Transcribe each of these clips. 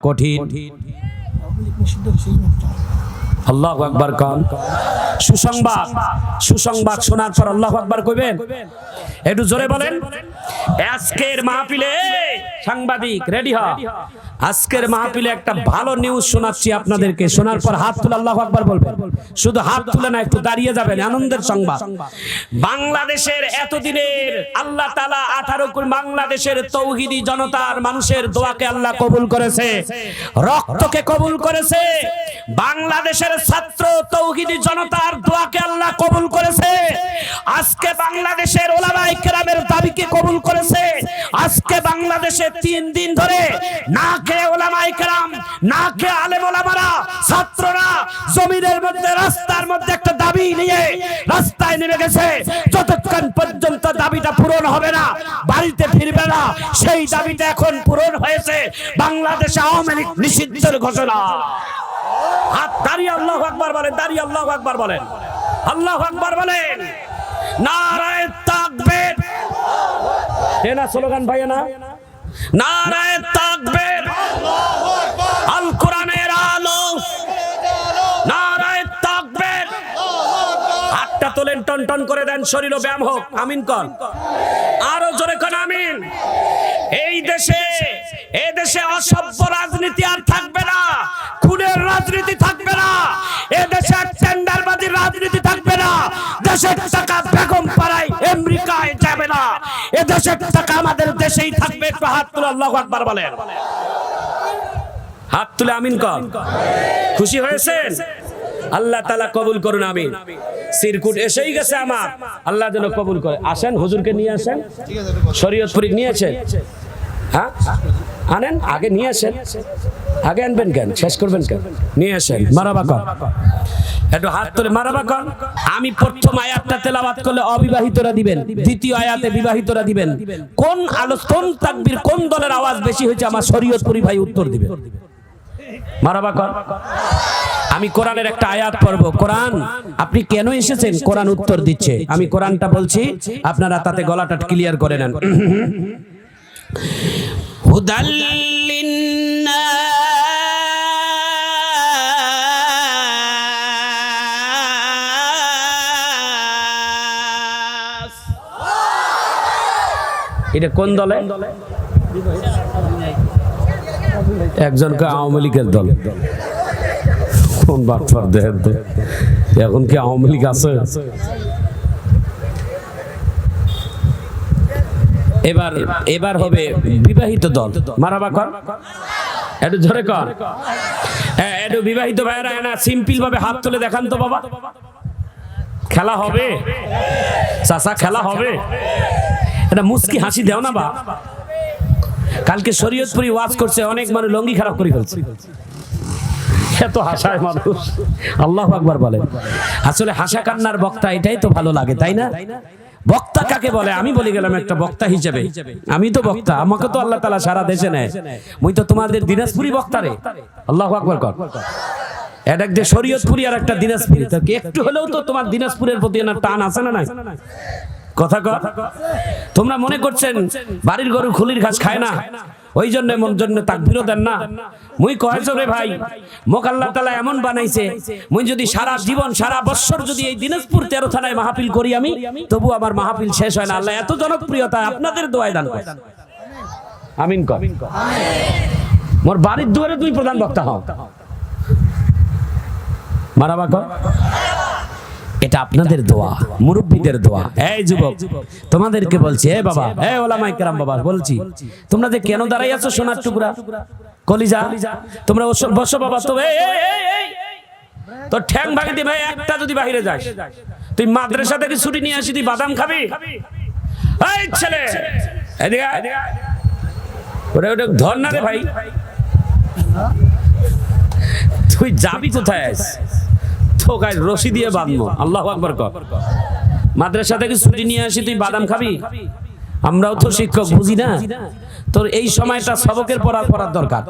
কঠিন। আল্লাহ আকবার কন। সুসংবাদ। সুসংবাদ শোনার পর আল্লাহ আকবার কইবেন? একটু জোরে বলেন। আজকের মাহফিলে সাংবাদিক রেডি হ। আজকের মাহফিলে একটা ভালো নিউজ শোনাচ্ছি আপনাদেরকে। শোনার পর হাত তুলে আল্লাহ আকবার বলবেন। শুধু হাত তুলে না, একটু দাঁড়িয়ে যাবেন, আনন্দের সংবাদ। বাংলাদেশের এতদিনের আল্লাহ তালা আঠারো কোটি বাংলাদেশের তৌহিদি জনতার মানুষের দোয়াকে আল্লাহ কবুল করেছে। রক্তকে কবুল করেছে। বাংলাদেশের ছাত্র তৌহিদি জনতার দোয়াকে আল্লাহ কবুল করেছে। আজকে বাংলাদেশের ওলামাই কেরামের দাবিকে কবুল করেছে। আজকে বাংলাদেশে তিন দিন ধরে না খেয়ে ওলামাই কেরাম না খেয়ে আলেম ওলামারা? ছাত্ররা জমিনের মধ্যে, রাস্তার মধ্যে একটা দাবি নিয়ে রাস্তায় নেমে গেছে। যতক্ষণ পর্যন্ত দাবিটা পূরণ হবে না, বাড়িতে ফিরবে না, সেই দাবিটা এখন পূরণ হয়েছে বাংলাদেশে আওয়ামী লীগ নিষিদ্ধের ঘোষণা। হাত দাঁড়িয়ে আল্লাহ আকবার বলেন, দাঁড়িয়ে আল্লাহ আকবার বলেন। আল্লাহ আকবার বলেন, নারায় তাকবীর। এনা স্লোগান ভাই না? নারায় তাকবীর। হাতটা তোলেন, টন টন করে দেন, শরীর ব্যায়াম হোক। আমিন কর। আরও জোরে কর আমিন। এই দেশে এই দেশে অসভ্য রাজনীতি আর থাকবে না। খুনের রাজনীতি থাকবে না। এ দেশে টেন্ডারবাজির রাজনীতি থাকবে না। দেশের টাকা বেগম পাড়ায় আমেরিকায় যাবে না। এ দেশের টাকা আমাদের দেশেই থাকবে। একটু হাত তুলে আল্লাহু আকবার বলেন। হাত তুলে আমিন কর। খুশি হয়েছেন? আল্লাহ তালা কবুল করুন আমি সিরকুট এসেই গেছে আমার। আল্লাহ যেন কবুল করে। আসেন, হুজুরকে নিয়ে আসেন। শরীয়তপুরি নিয়েছেন। হ্যাঁ? আনেন, আগে নিয়ে আসেন। আগে আনবেন কেন? শেষ করবেন কেন? নিয়ে আসেন। মারাবা কর। একটু হাত তুলে মারাবা কর। আমি প্রথম আয়াতটা তেলাওয়াত করলে অবিবাহিতরা দিবেন। দ্বিতীয় আয়াতে বিবাহিতরা দিবেন। কোন আলো কোন তাকবীর, কোন দলের আওয়াজ বেশি হয়েছে? আমার শরীয়তপুরি ভাই উত্তর দিবেন মারাবা কর। আমি কোরআনের একটা আয়াত পড়ব। কোরআন আপনি কেন এসেছেন? কোরআন উত্তর দিচ্ছে। আমি কোরআনটা বলছি আপনারা তাতে গলাটা ক্লিয়ার করে নেন। এটা কোন দলে? একজনকে আওয়ামী লীগের দল। কোন বাটফার দেখেন তো এখন কি আওয়ামী লীগ আছে? এবার এবার হবে বিবাহিত দল। মারাবা কর। একটু ধরে কর। হ্যাঁ একটু বিবাহিত ভাইরা না সিম্পল ভাবে হাত তুলে দেখান তো বাবা। খেলা হবে। চাচা, খেলা হবে। এটা মুস্কি হাসি দেও না বা। কালকে শরীয়তপুরি ওয়াজ করছে, অনেক মানুষ লঙ্গি খারাপ করে ফেলছে। এত হাসায় মানুষ। আল্লাহ আকবার বলে। আসলে হাসা কান্নার বক্তা, এটাই তো ভালো লাগে, তাই না? বক্তা কাকে বলে? আমি বলে গেলাম একটা বক্তা হিসেবে। আমি তো বক্তা, আমাকে তো আল্লাহ তালা সারা দেশে নেয়। মুই তো তোমাদের দিনাজপুরি বক্তা রে। আল্লাহ আকবার কর। শরীয়তপুরি আর একটা একটু হলেও তো তোমার দিনাজপুরের প্রতি টান আছে না কথা তোমরা মনে করছেন, বাড়ির গরু খুলির ঘাস খায় না? ওই জন্য মন জন্য তাকবিরও দেন না। মুই কহেছো রে ভাই মোক আল্লাহ তালা এমন বানাইছে, মুই যদি সারা জীবন, সারা বছর যদি এই দিনাজপুর তেরো থানায় মাহফিল করি আমি, তবু আমার মাহফিল শেষ হয় না। আল্লাহ এত জনপ্রিয়তা আপনাদের দোয়ায় দান করে আমিন কর। মোর বাড়ির দুয়ারে তুই প্রধান বক্তা হও। মারাবা কর। এটা আপনাদের দোয়া মুরব্বীদের দোয়া। এই যুবক তোমাদেরকে বলছি এ বাবা এ ওলামাই কেরাম বাবা বলছি তোমরা যে কেন দাঁড়াই আছো সোনার টুকরা? কলিজা? তোমরা ওসব বসো বাবা তো। তোর ঠ্যাং ভাঙি দি ভাই একটা যদি বাইরে যাস। তুই মাদ্রাসা থেকে ছুটি নিয়ে আসি তুই বাদাম খাবি? এই ছেলে। ওরে ওটা ধর না রে ভাই। তুই যাবি কোথায় ঠোকায় রশি দিয়ে বাঁধবো। আল্লাহ আকবর কর। মাদ্রাসা থেকে ছুটি নিয়ে আসি তুই বাদাম খাবি? আমরাও তো শিক্ষক বুঝি না? তোর এই সময়টা সবকের পড়ার পড়ার দরকার।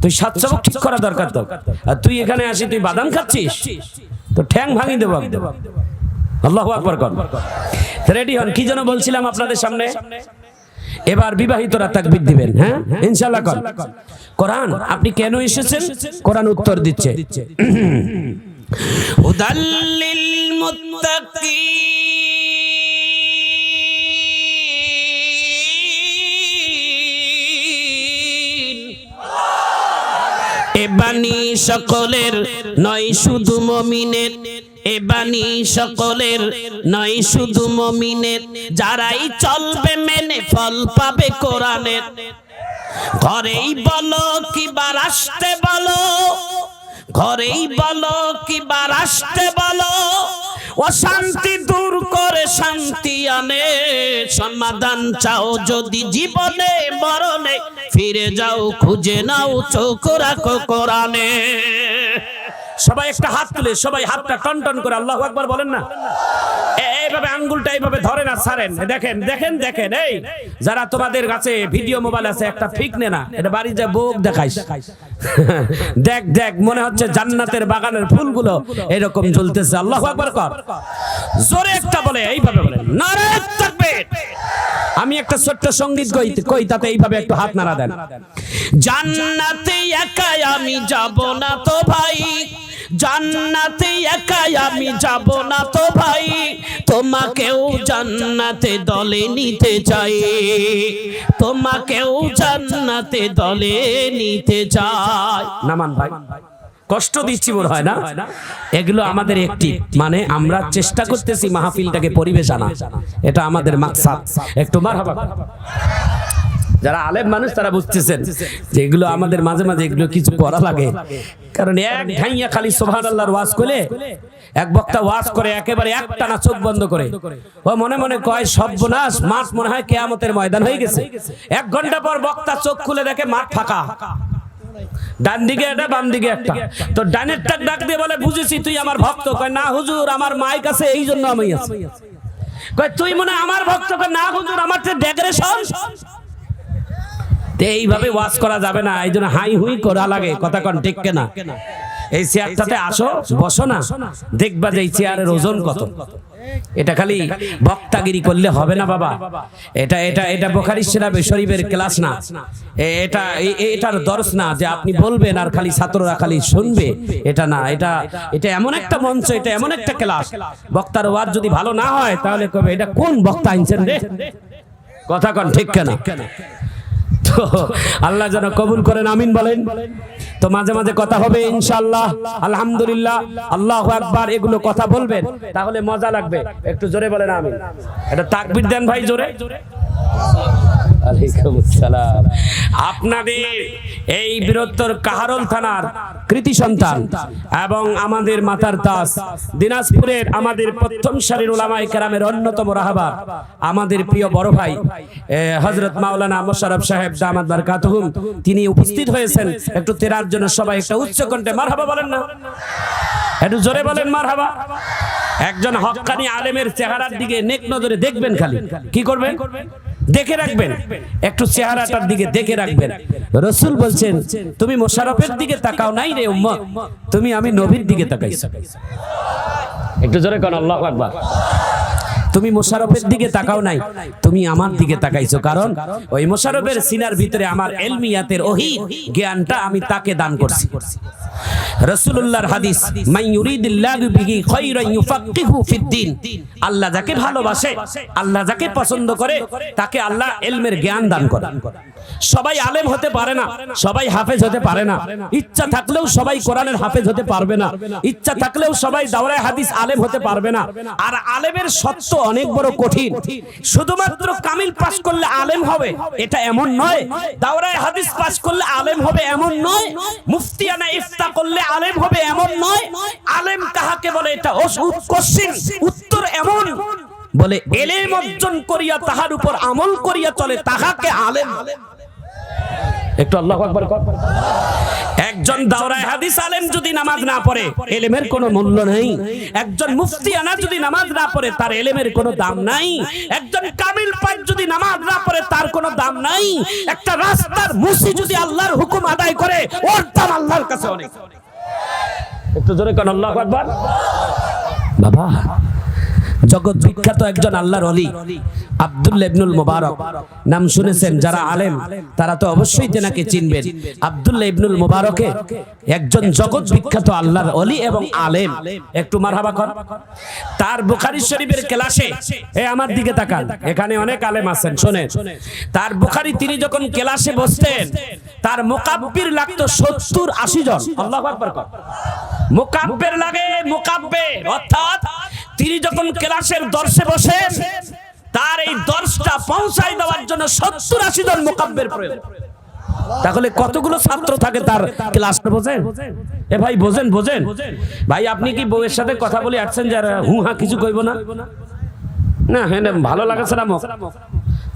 তুই সাত সবক ঠিক করা দরকার তো আর তুই এখানে আসি তুই বাদাম খাচ্ছিস? তো ঠ্যাং ভাঙি দেবো। আল্লাহ আকবর কর। রেডি হন? কি যেন বলছিলাম আপনাদের সামনে? এবার বিবাহিতরা তাকবীর দিবেন হ্যাঁ? ইনশাআল্লাহ কর। কোরআন আপনি কেন এসেছেন? কোরআন উত্তর দিচ্ছে। উদাল্লিল মুত্তাকিন এ বাণী সকলের নয় শুধু মমিনের, এ বাণী সকলের নয় শুধু মমিনের, যারাই চলবে মেনে ফল পাবে কোরআনের। ঘরেই বলো কি বার আসতে বলো ঘরেই বলো কি রাষ্ট্রে বলো, অশান্তি দূর করে শান্তি আনে। সমাধান চাও যদি জীবনে, মরণে, ফিরে যাও, খুঁজে নাও, চোখ রাখো কোরআনে। সবাই একটা হাত তুলে, সবাই হাতটা টন টন করে আল্লাহ একবার বলেন না? এইভাবে আঙ্গুলটা এইভাবে ধরেন আর ছাড়েন। দেখেন দেখেন দেখেন, এই যারা তোমাদের কাছে ভিডিও মোবাইল আছে, একটা ঠিক নে না, এটা বাড়ি যা বোক দেখাইস। দেখ দেখ, মনে হচ্ছে জান্নাতের বাগানের ফুলগুলো এরকম ঝুলতেছে আল্লাহ একবার কর। জোরে একটা বলে, এইভাবে বলে নারায়ণ তাকবীর! আমি একটা ছোট্ট সংগীত কই, তাতে এইভাবে একটু হাত নাড়া দেন। জান্নাতে একাই আমি যাব না তো ভাই। জান্নাতে একাই আমি যাব না তো ভাই। তোমাকেও জান্নাতে দলে নিতে চাই। তোমাকেও জান্নাতে দলে নিতে চাই। নামান ভাই, কষ্ট দিচ্ছি বড় হয় না? এগুলো আমাদের একটি মানে আমরা চেষ্টা করতেছি মাহফিলটাকে পরিবেশ আনা। এটা আমাদের মাকসাদ। একটু মার যারা আলেম মানুষ, তারা বুঝতেছেন যে এগুলো আমাদের মাঝে মাঝে এগুলো কিছু করা লাগে। কারণ এক ঢাইয়া খালি সোহান আল্লাহর ওয়াজ করে এক বক্তা ওয়াজ করে একেবারে একটা না চোখ বন্ধ করে। ও মনে মনে কয়, সর্বনাশ, মাঠ মনে হয় কেয়ামতের ময়দান হয়ে গেছে। এক ঘণ্টা পর বক্তা চোখ খুলে দেখে মাঠ ফাঁকা। ডান দিকে একটা, বাম দিকে একটা। তো ডানের টাক ডাক দিয়ে বলে, বুঝেছি তুই আমার ভক্ত। কয়, না হুজুর, আমার মাইক আছে, এই জন্য আমি আছি। কয়, তুই মনে আমার ভক্ত? কয়, না হুজুর, আমার ডেকোরেশন এইভাবে ওয়াজ করা যাবে না। এই জন্য হাই হুই করা লাগে। কথা কন, ঠিক কেনা? এই চেয়ারটাতে আসো, বসো না। দেখবা যে এই চেয়ারের ওজন কত। এটা খালি বক্তাগিরি করলে হবে না, বাবা। এটা এটা এটা বোখারি সেরাবে শরীফের ক্লাস না। এটা এটার দর্শ না যে আপনি বলবেন আর খালি ছাত্ররা খালি শুনবে। এটা না, এটা এটা এমন একটা মঞ্চ, এটা এমন একটা ক্লাস। বক্তার ওয়াজ যদি ভালো না হয়, তাহলে কবে? এটা কোন বক্তা আনছেন রে? কথা কন, ঠিক কেনা? আল্লাহ যেন কবুল করেন, আমিন বলেন। তো মাঝে মাঝে কথা হবে ইনশাল্লাহ আলহামদুলিল্লাহ, আল্লাহ একবার এগুলো কথা বলবেন, তাহলে মজা লাগবে। একটু জোরে বলেন, আমিন। এটা তাকবির দেন ভাই, জোরে। আপনাদের এই বীরত্তর কাহারল থানার কৃতি সন্তান এবং আমাদের মাতার দাস দিনাজপুরের আমাদের প্রথম সারির ওলামাই কেরামের অন্যতম রাহাবার আমাদের প্রিয় বড় ভাই হজরত মাওলানা মোশারফ সাহেব দামাদ বারকাতুহুম, তিনি উপস্থিত হয়েছেন। একটু তেরার জন্য সবাই একটা উচ্চ কণ্ঠে মারহাবা বলেন না। একটু জোরে বলেন মারহাবা। একজন হক্কানি আলেমের চেহারার দিকে নেক নজরে দেখবেন খালি। কি করবেন? দেখে রাখবেন। একটু চেহারাটার দিকে দেখে রাখবেন। রসুল বলছেন তুমি মোশারফের দিকে তাকাও নাই রে উম্মত। তুমি আমি নবীর দিকে তাকাইছো। একটু জোরে কোন আল্লাহ আকবার। তুমি মোশারফের দিকে তাকাও নাই তুমি আমার দিকে তাকাইছো। কারণ ওই মোশারফের সিনার ভিতরে আমার এলমিয়াতের ওহি জ্ঞানটা আমি তাকে দান করছি। রাসূলুল্লাহর হাদিস আল্লাহ যাকে ভালোবাসে, আল্লাহ যাকে পছন্দ করে, তাকে আল্লাহ এলমের জ্ঞান দান করে। সবাই আলেম হতে পারে না, সবাই হাফেজ হতে পারে না। ইচ্ছা থাকলেও সবাই কোরআনের হাফেজ হতে পারবে না। ইচ্ছা থাকলেও সবাই দাওরায় হাদিস আলেম হতে পারবে না। আর আলেমের সত্য অনেক বড় কঠিন। শুধুমাত্র কামিল পাস করলে আলেম হবে, এটা এমন নয়। দাওরায় হাদিস পাস করলে আলেম হবে এমন নয়। মুফতিয়ানা ইফতা করলে আলেম হবে এমন নয়। আলেম কাহাকে বলে এটা কোশ্চিন উত্তর এমন। বলে এলেম অর্জন করিয়া তাহার উপর আমল করিয়া চলে, তাহাকে আলেম। একটু আল্লাহ আকবার কর। একজন দাওরায় হাদিস আলেম যদি নামাজ না পড়ে এলেমের কোনো মূল্য নেই। একজন মুফতি আনা যদি নামাজ না পড়ে তার এলেমের কোনো দাম নাই। একজন কামিল পাক যদি নামাজ না পড়ে তার কোনো দাম নাই। একটা রাস্তার মুসি যদি আল্লাহর হুকুম আদায় করে ওর দাম আল্লাহর কাছে অনেক। একটু জোরে কোন আল্লাহ আকবার। বাবা জগৎ বিখ্যাত একজন আল্লাহর অলি আব্দুল্লাহ ইবনুল মুবারক। নাম শুনেছেন যারা আলেম, তারা তো অবশ্যই তেনাকে চিনবেন। আব্দুল্লাহ ইবনুল মুবারকে একজন জগৎ বিখ্যাত আল্লাহর অলি এবং আলেম। একটু মারহাবা কর। তার বুখারী শরীফের ক্লাসে, এ আমার দিকে তাকান, এখানে অনেক আলেম আছেন, শোনেন। তার বুখারী তিনি যখন ক্লাসে বসতেন, তার মোকাব্বির লাগতো সত্তর আশি জন। আল্লাহু মোকাব্বের লাগে মোকাব্বে, অর্থাৎ তিনি যখন ক্লাসের দর্শে বসেন তার এই দর্শটা পৌঁছাই দেওয়ার জন্য সত্তর আশি জন মোকাব্বের প্রয়োজন। তাহলে কতগুলো ছাত্র থাকে তার ক্লাসটা বোঝেন এ ভাই, বোঝেন বোঝেন। ভাই, আপনি কি বউয়ের সাথে কথা বলে আসছেন যে হু হা কিছু কইব না? না হ্যাঁ ভালো লাগছে না মুখ?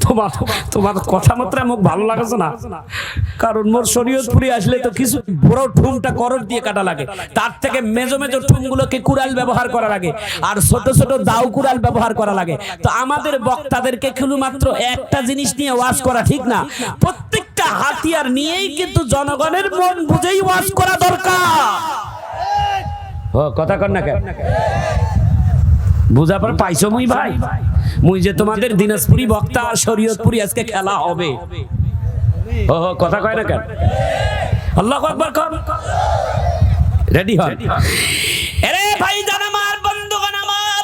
তোমার তোমার কথা মাত্র মুখ ভালো লাগছে না? কারণ মোর শরীয়তপুরি আসলে তো কিছু বড় ঠুমটা করর দিয়ে কাটা লাগে। তার থেকে মেজো মেজো ঠুমগুলোকে কুড়াল ব্যবহার করা লাগে আর ছোট ছোট দাও কুড়াল ব্যবহার করা লাগে। তো আমাদের বক্তাদেরকে শুধুমাত্র একটা জিনিস নিয়ে ওয়াজ করা ঠিক না? প্রত্যেকটা হাতিয়ার নিয়েই কিন্তু জনগণের মন বুঝেই ওয়াজ করা দরকার। কথা কর না কেন? বুঝা পর পাইছো মুই ভাই? মুই যে তোমাদের দিনাজপুরি বক্তা আর শরীয়তপুরি আজকে খেলা হবে। ও কথা কয় না কেন? আল্লাহ একবার কর। রেডি হন। আরে ভাই জান আমার বন্ধুগণ আমার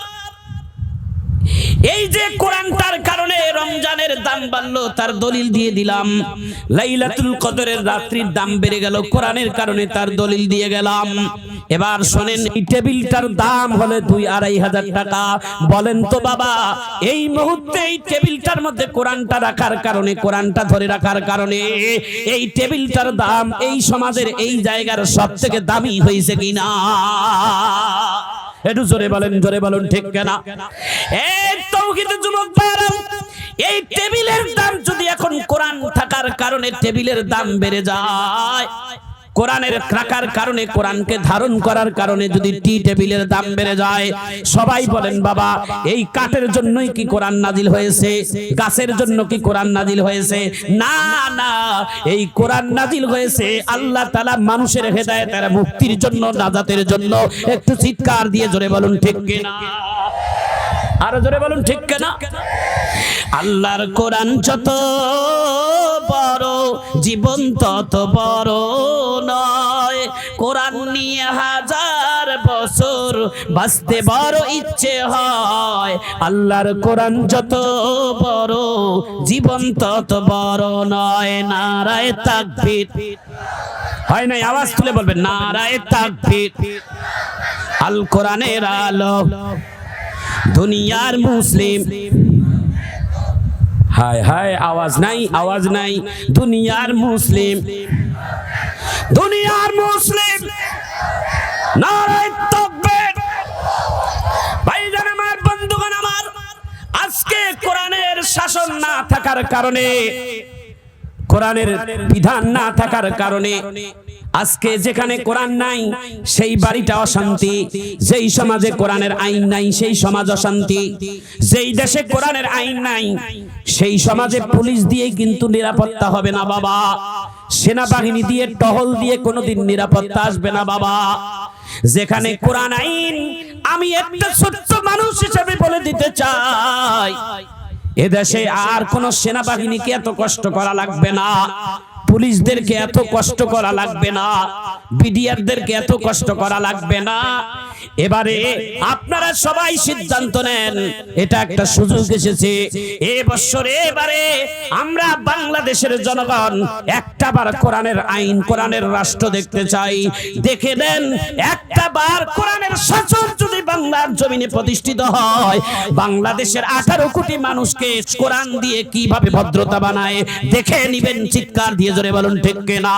এই যে কোরআন তার কারণে রমজানের দাম বাড়লো তার দলিল দিয়ে দিলাম। লাইলাতুল কদরের রাত্রির দাম বেড়ে গেল কোরআনের কারণে তার দলিল দিয়ে গেলাম। এবার শোনেন, এই টেবিলটার দাম হলে দুই আড়াই হাজার টাকা। বলেন তো বাবা, এই মুহূর্তে এই টেবিলটার মধ্যে কোরআনটা রাখার কারণে, কোরআনটা ধরে রাখার কারণে এই টেবিলটার দাম এই সমাজের এই জায়গার সব থেকে দামি হয়েছে কিনা? একটু জোরে বলেন জোরে বলেন, ঠিক কেনা? এই টেবিলের দাম যদি এখন কোরআন থাকার কারণে টেবিলের দাম বেড়ে যায় কোরআনের রাখার কারণে, কোরআনকে ধারণ করার কারণে যদি টি টেবিলের দাম বেড়ে যায়, সবাই বলেন, বাবা, এই কাঠের জন্যই কি কোরআন নাজিল হয়েছে? গাছের জন্য কি কোরআন নাজিল হয়েছে? না না, এই কোরআন নাজিল হয়েছে আল্লাহ তাআলা মানুষের হেদায়েতের মুক্তির জন্য, নাজাতের জন্য। একটু চিৎকার দিয়ে জোরে বলুন, ঠিক কিনা? আরও জোরে বলুন, ঠিক কেনা? আল্লাহর কোরআন যত বড় জীবন তত বড় নয়। কোরআন নিয়ে হাজার বছর বাঁচতে বড় ইচ্ছে হয়। আল্লাহর কোরআন যত বড় জীবন তত বড় নয়। নারায় তাকবীর। হয় নাই? আওয়াজ তুলে বলবেন, নারায় তাকবীর। আল কোরআনের আলো। দুনিয়ার মুসলিম। হায় হায়, আওয়াজ নাই আওয়াজ নাই। দুনিয়ার মুসলিম। দুনিয়ার মুসলিম। আমার আমার, আজকে শাসন না থাকার কারণে, কোরআনের বিধান না থাকার কারণে আজকে যেখানে কোরআন নাই, সেই বাড়িটা অশান্তি, যেই সমাজে কোরআনের আইন নাই, সেই সমাজ অশান্তি, যেই দেশে কোরআনের আইন নাই, সেই সমাজে পুলিশ দিয়ে কিন্তু নিরাপত্তা হবে না বাবা। সেনাবাহিনী দিয়ে টহল দিয়ে কোনোদিন নিরাপত্তা আসবে না বাবা। যেখানে কোরআন আইন, আমি একটা ছোট্ট মানুষ হিসেবে বলে দিতে চাই। এদেশে আর কোন সেনাবাহিনীকে এত কষ্ট করা লাগবে না। পুলিশদেরকে এত কষ্ট করা লাগবে না বিডিআরদেরকে এত কষ্ট করা লাগবে না। এবারে আপনারা সবাই সিদ্ধান্ত নেন। এটা একটা সুযোগ এসেছে। এ বছরে এবারে আমরা বাংলাদেশের জনগণ একটা বার কোরআনের আইন, কোরআনের রাষ্ট্র দেখতে চাই। দেখে দেন একটা বার কোরআনের শাসন যদি বাংলার জমিনে প্রতিষ্ঠিত হয়, বাংলাদেশের আঠারো কোটি মানুষকে কোরআন দিয়ে কীভাবে ভদ্রতা বানায়, দেখে নিবেন, চিৎকার দিয়ে জোরে বলুন, ঠিক না